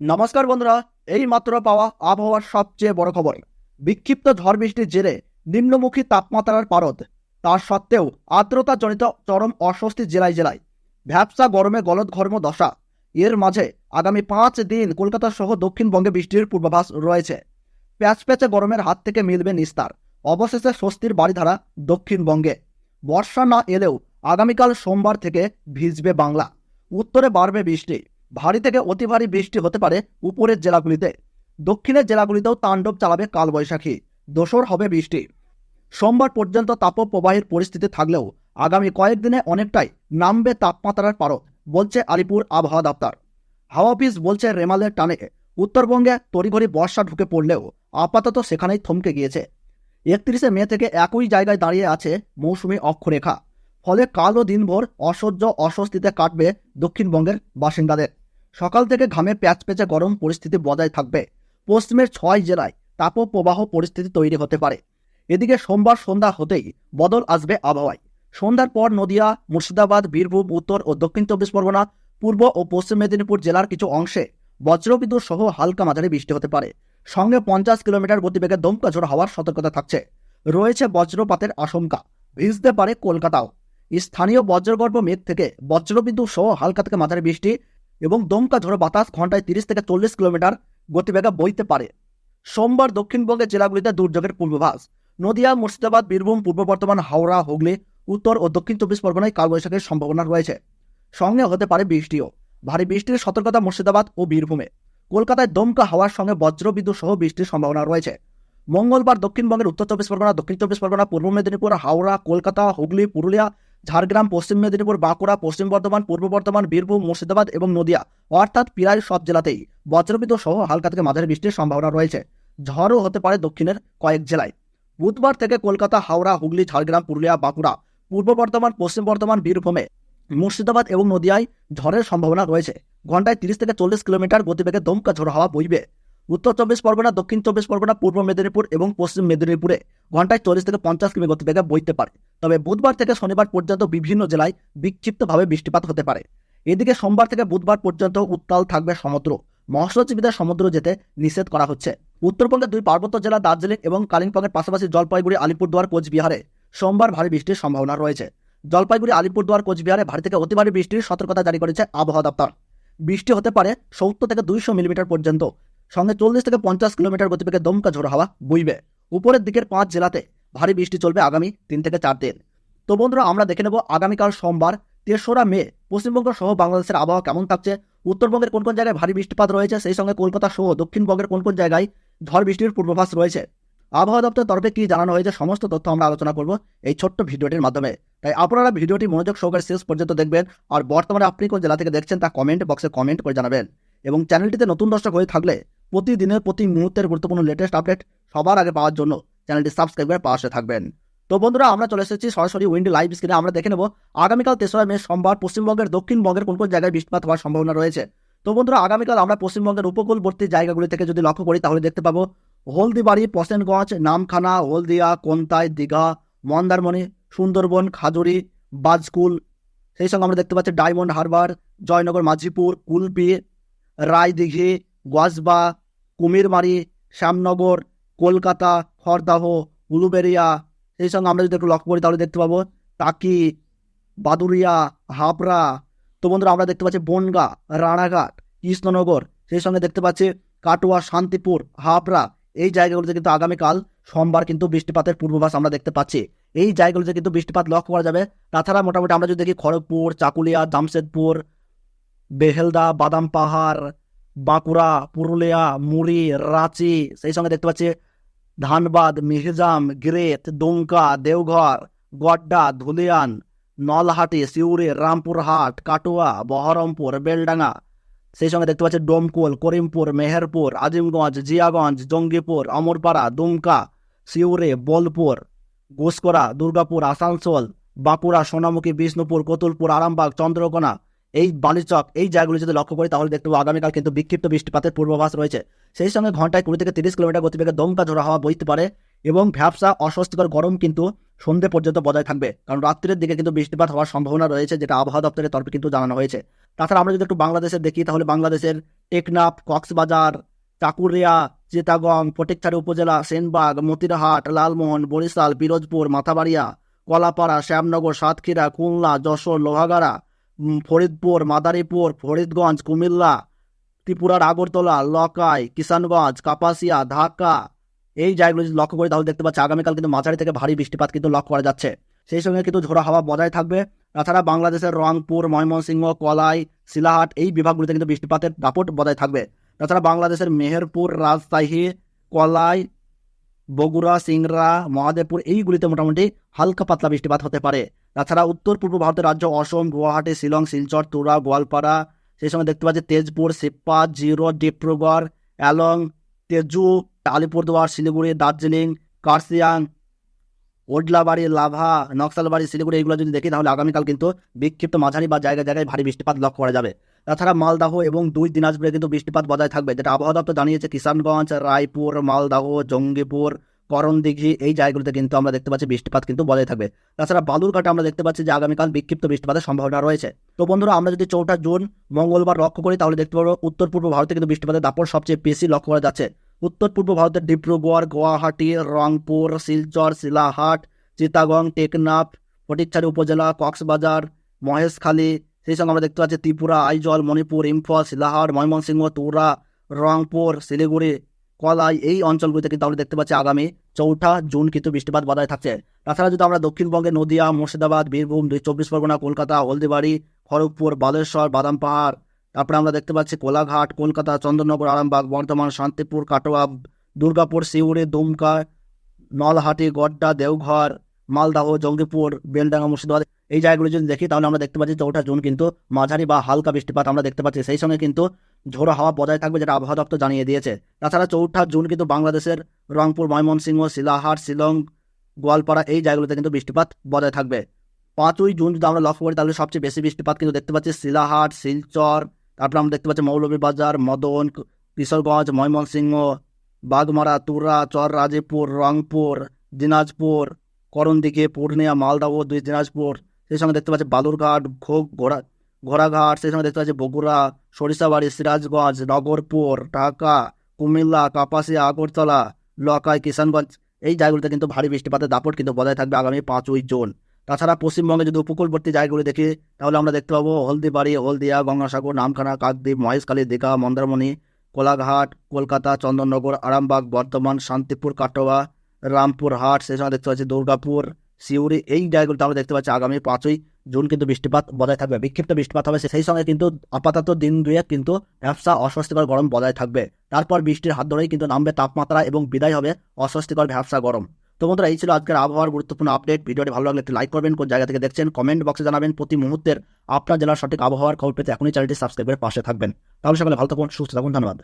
নমস্কার বন্ধুরা এই মাত্র পাওয়া আবহাওয়ার সবচেয়ে বড় খবর। বিক্ষিপ্ত ঝড় বৃষ্টির জেরে নিম্নমুখী তাপমাত্রার পারদ। তা সত্ত্বেও আর্দ্রতাজনিত চরম অস্বস্তি জেলায় জেলায়। ভ্যাবসা গরমে গলদঘর্ম দশা। এর মাঝে আগামী পাঁচ দিন কলকাতা সহ দক্ষিণবঙ্গে বৃষ্টির পূর্বাভাস রয়েছে। প্যাচ প্যাচে গরমের হাত থেকে মিলবে নিস্তার। অবশেষে স্বস্তির বাড়িধারা দক্ষিণবঙ্গে। বর্ষা না এলেও আগামীকাল সোমবার থেকে ভিজবে বাংলা। উত্তরে বাড়বে বৃষ্টি। ভারী থেকে অতি ভারী বৃষ্টি হতে পারে উপরের জেলাগুলিতে। দক্ষিণের জেলাগুলিতেও তাণ্ডব চালাবে কালবৈশাখী। দোসর হবে বৃষ্টি। সোমবার পর্যন্ত তাপপ্রবাহের পরিস্থিতি থাকলেও আগামী কয়েকদিনে অনেকটাই নামবে তাপমাত্রার পারদ, বলছে আলিপুর আবহাওয়া দপ্তর। হাওয়া অফিস বলছে রেমালের টানে উত্তরবঙ্গে তড়িঘড়ি বর্ষা ঢুকে পড়লেও আপাতত সেখানেই থমকে গিয়েছে। একত্রিশে মে থেকে একই জায়গায় দাঁড়িয়ে আছে মৌসুমি অক্ষরেখা। ফলে কাল দিনভর অসহ্য অস্বস্তিতে কাটবে দক্ষিণবঙ্গের বাসিন্দাদের। সকাল থেকে ঘামে প্যাচ পেঁচে গরম পরিস্থিতি বজায় থাকবে। পশ্চিমের ছয় জেলায় তাপপ্রবাহ পরিস্থিতি তৈরি হতে পারে। এদিকে সোমবার সন্ধ্যা হতেই বদল আসবে আবহাওয়ায়। সন্ধ্যার পর নদিয়া, মুর্শিদাবাদ, বীরভূম, উত্তর ও দক্ষিণ চব্বিশ পরগনা, পূর্ব ও পশ্চিম মেদিনীপুর জেলার কিছু অংশে বজ্রবিদ্যুৎ সহ হালকা মাঝারি বৃষ্টি হতে পারে। সঙ্গে পঞ্চাশ কিলোমিটার গতিবেগে দমকা ঝোড় হওয়ার সতর্কতা থাকছে। রয়েছে বজ্রপাতের আশঙ্কা। ভিজতে পারে কলকাতাও। স্থানীয় বজ্রগর্ভ মেঘ থেকে বজ্রবিদ্যুৎ সহ হালকা থেকে মাঝারি বৃষ্টি এবং দমকা ঝোড়ো বাতাস ঘন্টায় তিরিশ থেকে চল্লিশ কিলোমিটার গতিবেগে বইতে পারে। সোমবার দক্ষিণবঙ্গের জেলাগুলিতে দুর্যোগের পূর্বাভাস। নদিয়া, মুর্শিদাবাদ, বীরভূম, পূর্ব বর্ধমান, হাওড়া, হুগলি, উত্তর ও দক্ষিণ চব্বিশ পরগনায় কালবৈশাখীর সম্ভাবনা রয়েছে। সঙ্গে হতে পারে বৃষ্টিও। ভারী বৃষ্টির সতর্কতা মুর্শিদাবাদ ও বীরভূমে। কলকাতায় দমকা হাওয়ার সঙ্গে বজ্রবিদ্যুৎ সহ বৃষ্টির সম্ভাবনা রয়েছে। মঙ্গলবার দক্ষিণবঙ্গের উত্তর চব্বিশ পরগনা, দক্ষিণ চব্বিশ পরগনা, পূর্ব মেদিনীপুর, হাওড়া, কলকাতা, হুগলি, পুরুলিয়া ঝাড়গ্রাম, পশ্চিম মেদিনীপুর, বাঁকুড়া, পশ্চিম বর্ধমান, পূর্ব বর্ধমান, বীরভূম, মুর্শিদাবাদ এবং নদিয়া, অর্থাৎ প্রায় সব জেলাতেই বজ্রবিদ্যুৎ সহ হালকা থেকে মাঝারি বৃষ্টির সম্ভাবনা রয়েছে। ঝড়ও হতে পারে দক্ষিণের কয়েক জেলায়। বুধবার থেকে কলকাতা, হাওড়া, হুগলি, ঝাড়গ্রাম, পুরুলিয়া, বাঁকুড়া, পূর্ব বর্ধমান, পশ্চিম বর্ধমান, বীরভূমে, মুর্শিদাবাদ এবং নদিয়ায় ঝড়ের সম্ভাবনা রয়েছে। ঘন্টায় তিরিশ থেকে চল্লিশ কিলোমিটার গতিবেগে দমকা ঝোড়ো হাওয়া বইবে। উত্তর চব্বিশ পরগনা, দক্ষিণ চব্বিশ পরগনা, পূর্ব মেদিনীপুর এবং পশ্চিম মেদিনীপুরে ঘন্টায় চল্লিশ থেকে পঞ্চাশ কিমি গতিবেগে বইতে পারে। তবে বুধবার থেকে শনিবার পর্যন্ত বিভিন্ন জেলায় বিক্ষিপ্তভাবে বৃষ্টিপাত হতে পারে। এদিকে সোমবার থেকে বুধবার পর্যন্ত উত্তাল থাকবে সমুদ্র। মৎস্যজীবীদের সমুদ্র যেতে নিষেধ করা হচ্ছে। উত্তরবঙ্গের দুই পার্বত্য জেলা দার্জিলিং এবং কালিম্পংয়ের পাশাপাশি জলপাইগুড়ি, আলিপুরদুয়ার, কোচবিহারে সোমবার ভারী বৃষ্টির সম্ভাবনা রয়েছে। জলপাইগুড়ি, আলিপুরদুয়ার, কোচবিহারে ভারী থেকে অতি ভারী বৃষ্টির সতর্কতা জারি করেছে আবহাওয়া দপ্তর। বৃষ্টি হতে পারে সত্তর থেকে দুইশো মিলিমিটার পর্যন্ত। সঙ্গে চল্লিশ থেকে পঞ্চাশ কিলোমিটার গতিবেগে দমকা ঝোড়ো হাওয়া বইবে। উপরের দিকের পাঁচ জেলাতে ভারী বৃষ্টি চলবে আগামী তিন থেকে চার দিন। তো বন্ধুরা, আমরা দেখে নেব আগামীকাল সোমবার, তেসরা মে, পশ্চিমবঙ্গ সহ বাংলাদেশের আবহাওয়া কেমন থাকছে, উত্তরবঙ্গের কোন কোন জায়গায় ভারী বৃষ্টিপাত রয়েছে, সেই সঙ্গে কলকাতা সহ দক্ষিণবঙ্গের কোন কোন জায়গায় ঝড় বৃষ্টির পূর্বাভাস রয়েছে। আবহাওয়া দপ্তরের তরফে কি জানানো হয়েছে, সমস্ত তথ্য আমরা আলোচনা করব এই ছোট্ট ভিডিওটির মাধ্যমে। তাই আপনারা ভিডিওটি মনোযোগ সহকারে শেষ পর্যন্ত দেখবেন, আর বর্তমানে আপনি কোন জেলা থেকে দেখছেন তা কমেন্ট বক্সে কমেন্ট করে জানাবেন। এবং চ্যানেলটিতে নতুন দর্শক হয়ে থাকলে প্রতিদিনের, প্রতি মুহূর্তের গুরুত্বপূর্ণ লেটেস্ট আপডেট সবার আগে পাওয়ার জন্য চ্যানেলটি সাবস্ক্রাইব করে পাশে থাকবেন। তো বন্ধুরা, আমরা চলে এসেছি সরাসরি উইন্ডি লাইভ স্ক্রিনে আমরা দেখে নেব আগামীকাল তেসরা মে সোমবার পশ্চিমবঙ্গের, দক্ষিণবঙ্গের কোন কোন জায়গায় বৃষ্টিপাত হওয়ার সম্ভাবনা রয়েছে। তো বন্ধুরা, আগামীকাল আমরা পশ্চিমবঙ্গের উপকূলবর্তী জায়গাগুলি থেকে যদি লক্ষ্য করি, তাহলে দেখতে পাবো হলদিবাড়ি পশেনগঞ্জ নামখানা, হলদিয়া, কোনতাই, দীঘা, মন্দারমণি, সুন্দরবন, খাজুরি, বাজকুল। সেই সঙ্গে আমরা দেখতে পাচ্ছি ডায়মন্ড হারবার, জয়নগর, মাঝিপুর, কুলপি, রায়দিঘি গজবা কুমিরমারি, শ্যামনগর, কলকাতা, খড়দাহ উলুবেরিয়া সেই সঙ্গে আমরা যদি একটু লক্ষ্য করি, তাহলে দেখতে পাবো টাকি বাদুরিয়া হাবড়া। তো বন্ধুরা, আমরা দেখতে পাচ্ছি বনগা, রানাঘাট, কৃষ্ণনগর। সেই সঙ্গে দেখতে পাচ্ছি কাটোয়া, শান্তিপুর, হাবড়া। এই জায়গাগুলোতে কিন্তু আগামীকাল সোমবার কিন্তু বৃষ্টিপাতের পূর্বাভাস আমরা দেখতে পাচ্ছি। এই জায়গাগুলোতে কিন্তু বৃষ্টিপাত লক্ষ্য করা যাবে। তাছাড়া মোটামুটি আমরা যদি দেখি খড়গপুর, চাকুলিয়া, জামশেদপুর, বেহেলদা, বাদাম পাহাড় বাঁকুড়া, পুরুলিয়া, মুড়ি, রাঁচি, সেই সঙ্গে দেখতে পাচ্ছি ধানবাদ, মিহিজাম গ্রেত দুমকা, দেওঘর, গড্ডা, ধুলিয়ান, নলহাটি, সিউড়ি, রামপুরহাট, কাটোয়া, বহরমপুর, বেলডাঙ্গা। সেই সঙ্গে দেখতে পাচ্ছি ডোমকুল, করিমপুর, মেহেরপুর, আজিমগঞ্জ, জিয়াগঞ্জ, জঙ্গিপুর, অমরপাড়া, দুমকা, সিউড়ি, বোলপুর ঘুসকরা দুর্গাপুর, আসানসোল, বাঁকুড়া, সোনামুখী, বিষ্ণুপুর, কতুলপুর, আরামবাগ, চন্দ্রকোনা এই বালিচক এই জায়গাগুলি যদি লক্ষ্য করি তাহলে দেখতে আগামীকাল কিন্তু বিক্ষিপ্ত বৃষ্টিপাতের পূর্বাভাস রয়েছে। সেই সঙ্গে ঘন্টায় কুড়ি থেকে তিরিশ কিলোমিটার গতিবেগে দমকা ঝোড়া হাওয়া বইতে পারে এবং ভ্যাবসা অস্বস্তিকর গরম কিন্তু সন্ধে পর্যন্ত বজায় থাকবে। কারণ রাত্রের দিকে কিন্তু বৃষ্টিপাত হওয়ার সম্ভাবনা রয়েছে যেটা আবহাওয়া দপ্তরের তরফে কিন্তু জানানো হয়েছে। তাছাড়া আমরা যদি একটু বাংলাদেশের দেখি তাহলে বাংলাদেশের টেকনাফ, কক্সবাজার, চাকুরিয়া, চিটাগং, ফটিকছড়ি উপজেলা, সেনবাগ, মতিরহাট, লালমোহন, বরিশাল, পিরোজপুর, মাথাবাড়িয়া, কলাপাড়া, শ্যামনগর, সাতক্ষীরা, খুলনা, যশোর, লোহাগাড়া ফরিদপুর, মাদারীপুর, ফরিদগঞ্জ, কুমিল্লা, ত্রিপুরার আগরতলা, লকাই, কিষানগঞ্জ, কাপাসিয়া, ঢাকা। এই জায়গাগুলো যদি লক্ষ্য করি, তাহলে দেখতে পাচ্ছি আগামীকাল কিন্তু মাঝারি থেকে ভারী বৃষ্টিপাত কিন্তু লক্ষ্য করা যাচ্ছে। সেই সঙ্গে কিন্তু ঝোড়া হাওয়া বজায় থাকবে। তাছাড়া বাংলাদেশের রংপুর, ময়মনসিংহ, কলাই শিলাহাট এই বিভাগগুলিতে কিন্তু বৃষ্টিপাতের দাপট বজায় থাকবে। তাছাড়া বাংলাদেশের মেহেরপুর, রাজশাহী, কলাই বগুড়া, সিংড়া, মহাদেবপুর এইগুলিতে মোটামুটি হালকা পাতলা বৃষ্টিপাত হতে পারে। তাছাড়া উত্তর পূর্ব ভারতের রাজ্য অসম, গুয়াহাটি, শিলং, শিলচর, তুরা, গোয়ালপাড়া, সেই সময় দেখতে পাচ্ছি তেজপুর সিপ্পা জিরো, ডিব্রুগড়, অ্যালং, তেজু, আলিপুরদুয়ার, শিলিগুড়ি, দার্জিলিং কার্সিয়াং ওডলাবাড়ি, লাভা, নকশালবাড়ি, শিলিগুড়ি, এগুলো যদি দেখি তাহলে আগামীকাল কিন্তু বিক্ষিপ্ত মাঝারি বা জায়গায় জায়গায় ভারী বৃষ্টিপাত লক্ষ্য করা যাবে। তাছাড়া মালদাহ এবং দুই দিনাজপুরে কিন্তু বৃষ্টিপাত বজায় থাকবে, যেটা আবহাওয়া দপ্তর জানিয়েছে। কিষানগঞ্জ, রায়পুর, মালদাহ, জঙ্গিপুর, করণদিঘি, এই জায়গাগুলোতে কিন্তু আমরা দেখতে পাচ্ছি বৃষ্টিপাত কিন্তু বজায় থাকবে। তাছাড়া বালুরঘাটে আমরা দেখতে পাচ্ছি যে আগামীকাল বিক্ষিপ্ত বৃষ্টিপাতের সম্ভাবনা রয়েছে। তো বন্ধুরা, আমরা যদি চৌঠা জুন, মঙ্গলবার লক্ষ্য করি, তাহলে দেখতে পাবো উত্তর পূর্ব ভারতে কিন্তু বৃষ্টিপাতের দাপট সবচেয়ে বেশি লক্ষ্য করা যাচ্ছে। উত্তর পূর্ব ভারতের ডিব্রুগড়, গুয়াহাটি, রংপুর, শিলচর, শিলাহাট, চিতাগং, টেকনাফ, ফটিকছড়ি উপজেলা, কক্সবাজার, মহেশখালী সেই সঙ্গে আমরা দেখতে পাচ্ছি ত্রিপুরা, আইজল, মণিপুর, ইম্ফল শিলাহাট ময়মনসিংহ, তুরা, রংপুর, শিলিগুড়ি, কলাই এই অঞ্চলগুলিতে কিন্তু আমরা দেখতে পাচ্ছি আগামী চৌঠা জুন কিন্তু বৃষ্টিপাত বজায় থাকছে। তাছাড়া যদি আমরা দক্ষিণবঙ্গে নদিয়া, মুর্শিদাবাদ, বীরভূম চব্বিশ পরগনা, কলকাতা, হলদিবাড়ি, খড়গপুর, বালেশ্বর, বাদাম পাহাড়, তারপরে আমরা দেখতে পাচ্ছি কোলাঘাট, কলকাতা চন্দননগর আরামবাগ, বর্ধমান, শান্তিপুর, কাটোয়া, দুর্গাপুর, সিউড়ি, দুমকা, নলহাটি, গড্ডা, দেওঘর, মালদাহ, জঙ্গিপুর, বেলডাঙ্গা, মুর্শিদাবাদ এই জায়গাগুলো যদি দেখি, তাহলে আমরা দেখতে পাচ্ছি চৌঠা জুন কিন্তু মাঝারি বা হালকা বৃষ্টিপাত আমরা দেখতে পাচ্ছি। সেই সঙ্গে কিন্তু ঝোড়ো হাওয়া বজায় থাকবে যেটা আবহাওয়া দপ্তর জানিয়ে দিয়েছে। তাছাড়া চৌঠা জুন কিন্তু বাংলাদেশের রংপুর, ময়মনসিংহ, শিলাহাট, শিলং, গোয়ালপাড়া এই জায়গাগুলোতে কিন্তু বৃষ্টিপাত বজায় থাকবে। পাঁচই জুন যদি আমরা লক্ষ্য করি, তাহলে সবচেয়ে বেশি বৃষ্টিপাত কিন্তু দেখতে পাচ্ছি শিলাহাট, শিলচর, তারপর আমরা দেখতে পাচ্ছি মৌলভীবাজার, মদন, কিশোরগঞ্জ, ময়মনসিংহ, বাগমারা, তুরা, চর রাজীপুর রংপুর, দিনাজপুর, করণদিঘি, পূর্ণিয়া মালদহ দুই দিনাজপুর। সেই সঙ্গে দেখতে পাচ্ছি বালুরঘাট, ঘোগ, ঘোড়া, ঘোড়াঘাট, সেই সঙ্গে দেখতে পাচ্ছি বগুড়া, সরিষাবাড়ি, সিরাজগঞ্জ, নগরপুর, ঢাকা, কুমিল্লা, কাপাসিয়া, আগরতলা, লকাই, কিষানগঞ্জ। এই জায়গাগুলোতে কিন্তু ভারী বৃষ্টিপাতের দাপট কিন্তু বজায় থাকবে আগামী পাঁচই জুন। তাছাড়া পশ্চিমবঙ্গে যদি উপকূলবর্তী জায়গাগুলি দেখি, তাহলে আমরা দেখতে পাবো হলদিবাড়ি, হলদিয়া, গঙ্গাসাগর, নামখানা, কাকদ্বীপ, মহেশখালী, দীঘা, মন্দারমণি, কোলাঘাট, কলকাতা, চন্দননগর, আরামবাগ, বর্ধমান, শান্তিপুর, কাটোয়া, রামপুরহাট, সেই সময় দেখতে পাচ্ছি দুর্গাপুর সিউড়ি এই জায়গাগুলোতে আমরা দেখতে পাচ্ছি আগামী পাঁচই জুন কিন্তু বৃষ্টিপাত বজায় থাকবে, বিক্ষিপ্ত বৃষ্টিপাত হবে সেই সঙ্গে কিন্তু আপাতত দিন দুয়ে কিন্তু ব্যবসা অস্বস্তিকর গরম বজায় থাকবে। তারপর বৃষ্টির হাত ধরেই কিন্তু নামবে তাপমাত্রা এবং বিদায় হবে অস্বস্তিকর ব্যবসা গরম। তো বন্ধুরা, এই ছিল আজকের আবহাওয়ার গুরুত্বপূর্ণ আপডেট ভিডিওটি ভালো লাগলে একটি লাইক করবেন, কোন জায়গা থেকে দেখছেন কমেন্ট বক্সে জানাবেন। প্রতি মুহূর্তের আপনার জেলার সঠিক আবহাওয়ার খবর পেতে এখনই চ্যানেলটি সাবস্ক্রাইব করে পাশে থাকবেন। তাহলে সকালে ভালো থাকুন, সুস্থ থাকুন, ধন্যবাদ।